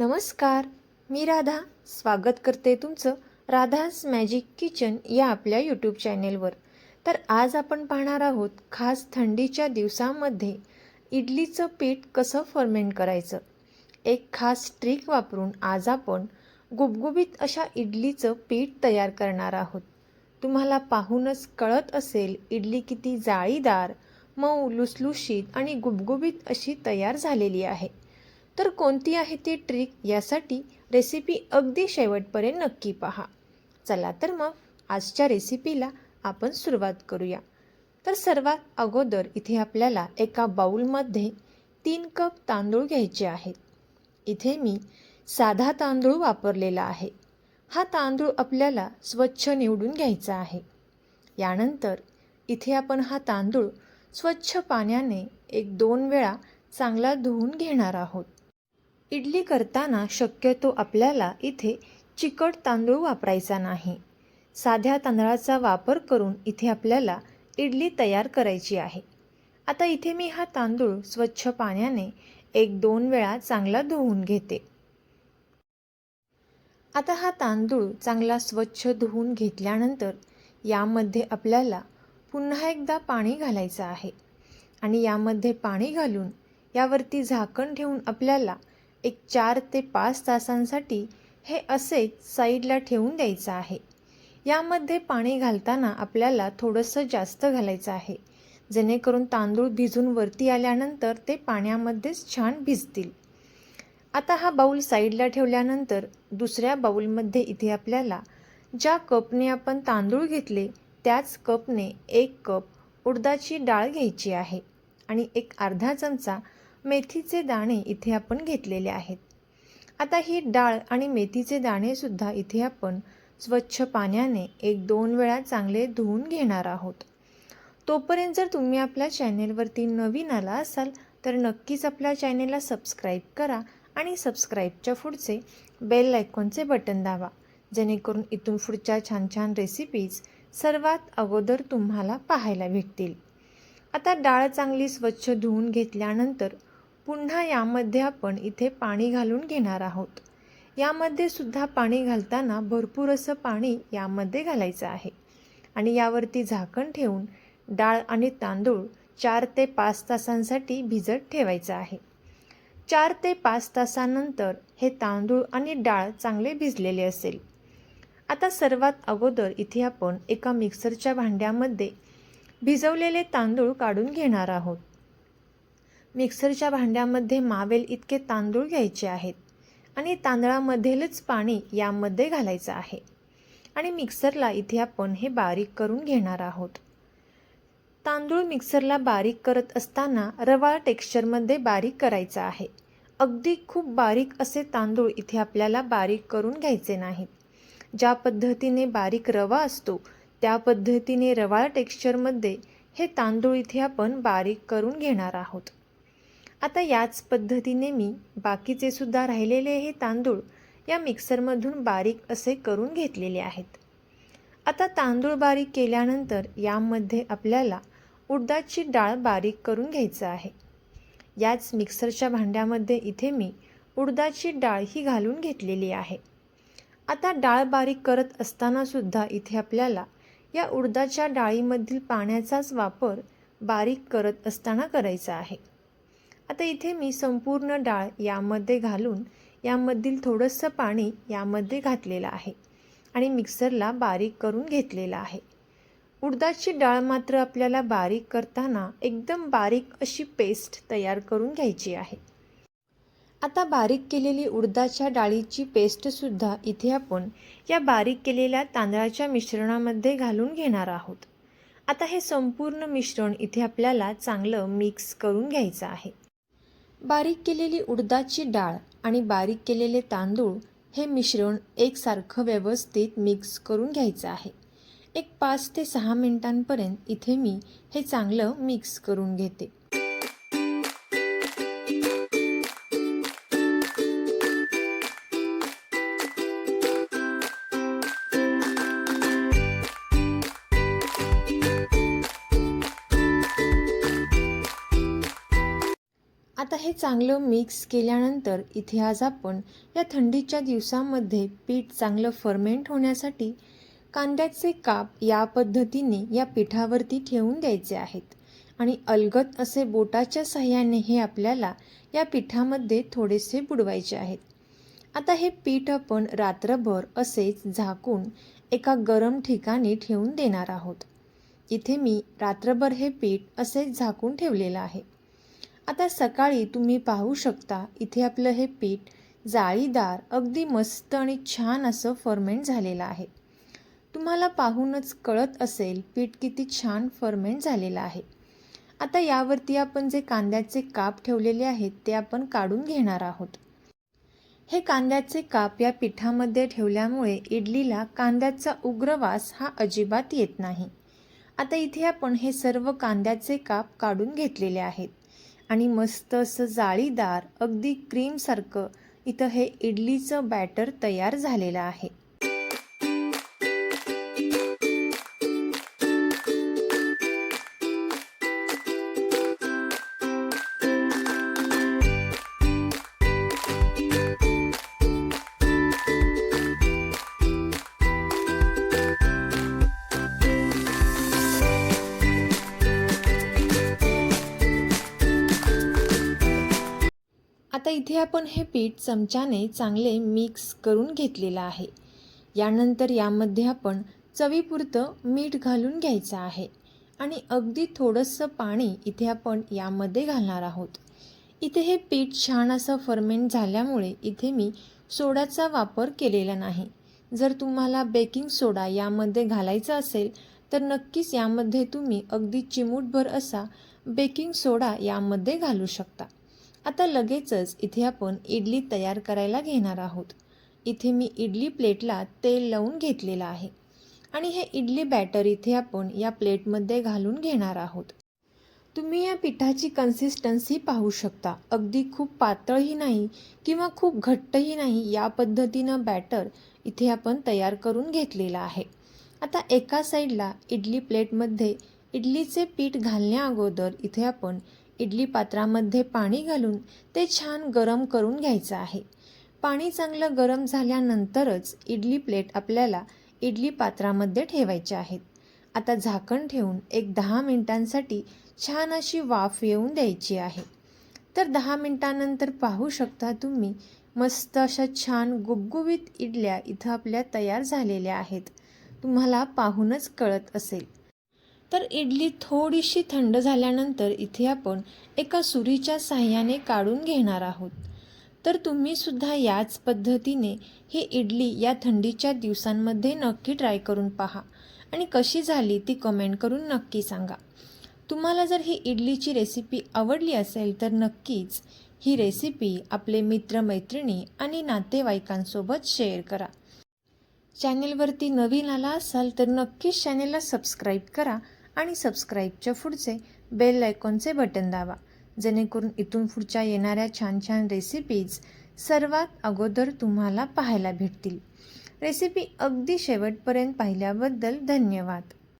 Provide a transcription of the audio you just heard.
नमस्कार मी राधा. स्वागत करते तुमचं राधास मॅजिक किचन या आपल्या यूट्यूब चॅनेलवर तर आज आपण पाहणार आहोत खास थंडीच्या दिवसामध्ये इडलीचं पीठ कसं फर्मेंट करायचं. एक खास ट्रिक वापरून आज आपण गुबगुबीत अशा इडलीचं पीठ तयार करणार आहोत. तुम्हाला पाहूनच कळत असेल इडली किती जाळीदार मऊ लुसलुशीत आणि गुबगुबीत अशी तयार झालेली आहे. तर कोणती आहे ती ट्रिक यासाठी रेसिपी अगदी शेवटपर्यंत नक्की पहा. चला तर मग आजच्या रेसिपीला आपण सुरुवात करूया. तर सर्वात अगोदर इथे आपल्याला एका बाऊलमध्ये तीन कप तांदूळ घ्यायचे आहेत. इथे मी साधा तांदूळ वापरलेला आहे. हा तांदूळ आपल्याला स्वच्छ निवडून घ्यायचा आहे. यानंतर इथे आपण हा तांदूळ स्वच्छ पाण्याने एक दोन वेळा चांगला धुवून घेणार आहोत. इडली करताना शक्यतो आपल्याला इथे चिकट तांदूळ वापरायचा नाही. साध्या तांदळाचा वापर करून इथे आपल्याला इडली तयार करायची आहे. आता इथे मी हा तांदूळ स्वच्छ पाण्याने एक दोन वेळा चांगला धुवून घेते. आता हा तांदूळ चांगला स्वच्छ धुवून घेतल्यानंतर यामध्ये आपल्याला पुन्हा एकदा पाणी घालायचं आहे. आणि यामध्ये पाणी घालून यावरती झाकण ठेवून आपल्याला एक चार ते पाच तासांसाठी हे असेच साईडला ठेवून द्यायचं आहे. यामध्ये पाणी घालताना आपल्याला थोडंसं जास्त घालायचं आहे. जेणेकरून तांदूळ भिजून वरती आल्यानंतर ते पाण्यामध्येच छान भिजतील. आता हा बाऊल साईडला ठेवल्यानंतर दुसऱ्या बाऊलमध्ये इथे आपल्याला ज्या कपने आपण तांदूळ घेतले त्याच कपने एक कप उडदाची डाळ घ्यायची आहे आणि एक अर्धा चमचा मेथीचे दाणे इथे आपण घेतलेले आहेत. आता ही डाळ आणि मेथीचे दाणेसुद्धा इथे आपण स्वच्छ पाण्याने एक दोन वेळा चांगले धुवून घेणार आहोत. तोपर्यंत जर तुम्ही आपल्या चॅनेलवरती नवीन आला असाल तर नक्कीच आपल्या चॅनेलला सबस्क्राईब करा आणि सबस्क्राईबच्या पुढचे बेल आयकॉनचे बटन दाबा जेणेकरून इथून पुढच्या छान छान रेसिपीज सर्वात अगोदर तुम्हाला पाहायला भेटतील. आता डाळ चांगली स्वच्छ धुवून घेतल्यानंतर पुन्हा यामध्ये आपण इथे पाणी घालून घेणार आहोत. यामध्ये सुद्धा पाणी घालताना भरपूर असं पाणी यामध्ये घालायचं आहे. आणि यावरती झाकण ठेवून डाळ आणि तांदूळ चार ते पाच तासांसाठी भिजत ठेवायचं आहे. चार ते पाच तासानंतर हे तांदूळ आणि डाळ चांगले भिजलेले असेल. आता सर्वात अगोदर इथे आपण एका मिक्सरच्या भांड्यामध्ये भिजवलेले तांदूळ काढून घेणार आहोत. मिक्सरच्या भांड्यामध्ये मावेल इतके तांदूळ घ्यायचे आहेत आणि तांदळामधीलच पाणी यामध्ये घालायचं आहे. आणि मिक्सरला इथे आपण हे बारीक करून घेणार आहोत. तांदूळ मिक्सरला बारीक करत असताना रवाळ टेक्स्चरमध्ये बारीक करायचा आहे. अगदी खूप बारीक असे तांदूळ इथे आपल्याला बारीक करून घ्यायचे नाहीत. ज्या पद्धतीने बारीक रवा असतो त्या पद्धतीने रवाळ टेक्स्चरमध्ये हे तांदूळ इथे आपण बारीक करून घेणार आहोत. आता याच पद्धतीने मी बाकीचे सुद्धा राहिलेले हे तांदूळ या मिक्सरमधून बारीक असे करून घेतलेले आहेत. आता तांदूळ बारीक केल्यानंतर यामध्ये आपल्याला उडदाची डाळ बारीक करून घ्यायचं आहे. याच मिक्सरच्या भांड्यामध्ये इथे मी उडदाची डाळ ही घालून घेतलेली आहे. आता डाळ बारीक करत असतानासुद्धा इथे आपल्याला या उडदाच्या डाळीमधील पाण्याचाच वापर बारीक करत असताना करायचा आहे. आता इथे मी संपूर्ण डाळ यामध्ये घालून यामधील थोडंसं पाणी यामध्ये घातलेलं आहे आणि मिक्सरला बारीक करून घेतलेलं आहे. उडदाची डाळ मात्र आपल्याला बारीक करताना एकदम बारीक अशी पेस्ट तयार करून घ्यायची आहे. आता बारीक केलेली उडदाच्या डाळीची पेस्टसुद्धा इथे आपण या बारीक केलेल्या तांदळाच्या मिश्रणामध्ये घालून घेणार आहोत. आता हे संपूर्ण मिश्रण इथे आपल्याला चांगलं मिक्स करून घ्यायचं आहे. बारीक केलेली उडदाची डाळ आणि बारीक केलेले तांदूळ हे मिश्रण एकसारखं व्यवस्थित मिक्स करून घ्यायचं आहे. एक पाच ते सहा मिनिटांपर्यंत इथे मी हे चांगलं मिक्स करून घेते. हे चांगलं मिक्स केल्यानंतर इथे आज आपण या थंडीच्या दिवसामध्ये पीठ चांगलं फर्मेंट होण्यासाठी कांद्याचे काप या पद्धतीने या पिठावरती ठेवून द्यायचे आहेत. आणि अलगद असे बोटाच्या साह्याने हे आपल्याला या पिठामध्ये थोडेसे बुडवायचे आहेत. आता हे पीठ आपण रात्रभर असेच झाकून एका गरम ठिकाणी ठेवून देणार आहोत. इथे मी रात्रभर हे पीठ असेच झाकून ठेवलेलं आहे. आता सकाळी तुम्ही पाहू शकता इथे आपलं हे पीठ जाळीदार अगदी मस्त आणि छान असं फर्मेंट झालेलं आहे. तुम्हाला पाहूनच कळत असेल पीठ किती छान फर्मेंट झालेलं आहे. आता यावरती आपण जे कांद्याचे काप ठेवलेले आहेत ते आपण काढून घेणार आहोत. हे कांद्याचे काप या पिठामध्ये ठेवल्यामुळे इडलीला कांद्याचा उग्र वास हा अजिबात येत नाही. आता इथे आपण हे सर्व कांद्याचे काप काढून घेतलेले आहेत. आणि मस्त असं जाळीदार अगदी क्रीमसारखं इथं हे इडलीचं बॅटर तयार झालेलं आहे. आता इथे आपण हे पीठ चमच्याने चांगले मिक्स करून घेतलेलं आहे. यानंतर यामध्ये आपण चवीपुरतं मीठ घालून घ्यायचं आहे. आणि अगदी थोडंसं पाणी इथे आपण यामध्ये घालणार आहोत. इथे हे पीठ छान असं फर्मेंट झाल्यामुळे इथे मी सोड्याचा वापर केलेला नाही. जर तुम्हाला बेकिंग सोडा यामध्ये घालायचा असेल तर नक्कीच यामध्ये तुम्ही अगदी चिमूटभर असा बेकिंग सोडा यामध्ये घालू शकता. आता लगेचच इथे आपण इडली तयार करायला घेणार आहोत. इथे मी इडली प्लेटला तेल लावून घेतलेलं आहे. आणि हे इडली बॅटर इथे आपण या प्लेटमध्ये घालून घेणार आहोत. तुम्ही या पिठाची कन्सिस्टन्सी पाहू शकता. अगदी खूप पातळही नाही किंवा खूप घट्टही नाही या पद्धतीनं बॅटर इथे आपण तयार करून घेतलेलं आहे. आता एका साईडला इडली प्लेटमध्ये इडलीचे पीठ घालण्या अगोदर इथे आपण इडली पात्रामध्ये पाणी घालून ते छान गरम करून घ्यायचं आहे. पाणी चांगलं गरम झाल्यानंतरच इडली प्लेट आपल्याला इडली पात्रामध्ये ठेवायचे आहेत. आता झाकण ठेवून एक दहा मिनिटांसाठी छान अशी वाफ येऊन द्यायची आहे. तर दहा मिनिटानंतर पाहू शकता तुम्ही मस्त अशा छान गुबगुबीत इडल्या इथं आपल्या तयार झालेल्या आहेत. तुम्हाला पाहूनच कळत असेल. तर इडली थोडीशी थंड झाल्यानंतर इथे आपण एका सुरीच्या साह्याने काढून घेणार आहोत. तर तुम्ही सुद्धा याच पद्धतीने ही इडली या थंडीच्या दिवसांमध्ये नक्की ट्राय करून पहा. आणि कशी झाली ती कमेंट करून नक्की सांगा. तुम्हाला जर ही इडलीची रेसिपी आवडली असेल तर नक्कीच ही रेसिपी आपले मित्रमैत्रिणी आणि नातेवाईकांसोबत शेअर करा. चॅनेलवरती नवीन आला असाल तर नक्कीच चॅनेलला सबस्क्राईब करा आणि सबस्क्राईबच्या पुढचे बेल आयकॉनचे बटन दाबा. जेणेकरून इथून पुढच्या येणाऱ्या छान छान रेसिपीज सर्वात अगोदर तुम्हाला पाहायला भेटतील. रेसिपी अगदी शेवटपर्यंत पाहिल्याबद्दल धन्यवाद.